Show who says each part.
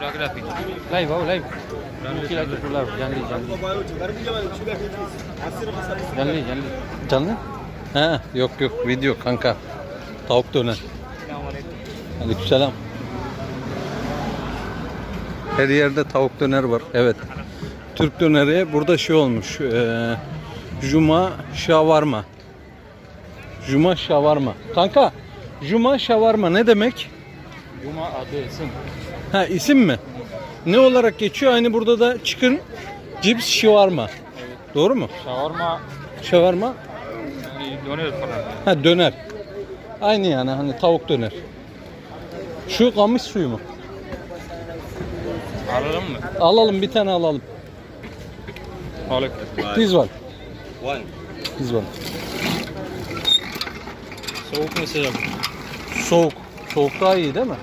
Speaker 1: Live oh live. Lagi pulau jangan jangan. Jangan jangan.
Speaker 2: Canlı? He, yok yok video kanka. Tavuk döner. Aleykümselam. Her yerde tavuk döner var. Evet. Türk döneri burada şey olmuş. eee, Juma şavarma. Juma şavarma. Kanka, Juma şavarma ne demek?
Speaker 1: Cuma adı isim.
Speaker 2: Ha isim mi? Ne olarak geçiyor? Aynı burada da chicken cips şavarma. Doğru mu?
Speaker 1: Shawarma
Speaker 2: Şavarma
Speaker 1: yani döner falan.
Speaker 2: Ha döner. Aynı yani hani tavuk döner. Şu kamış suyu mu?
Speaker 1: Alalım mı?
Speaker 2: Alalım bir tane alalım.
Speaker 1: Alalım.
Speaker 2: This one.
Speaker 3: One.
Speaker 2: This one.
Speaker 1: Soğuk mu sıcak?
Speaker 2: Soğuk. Soğuk daha iyi değil mi?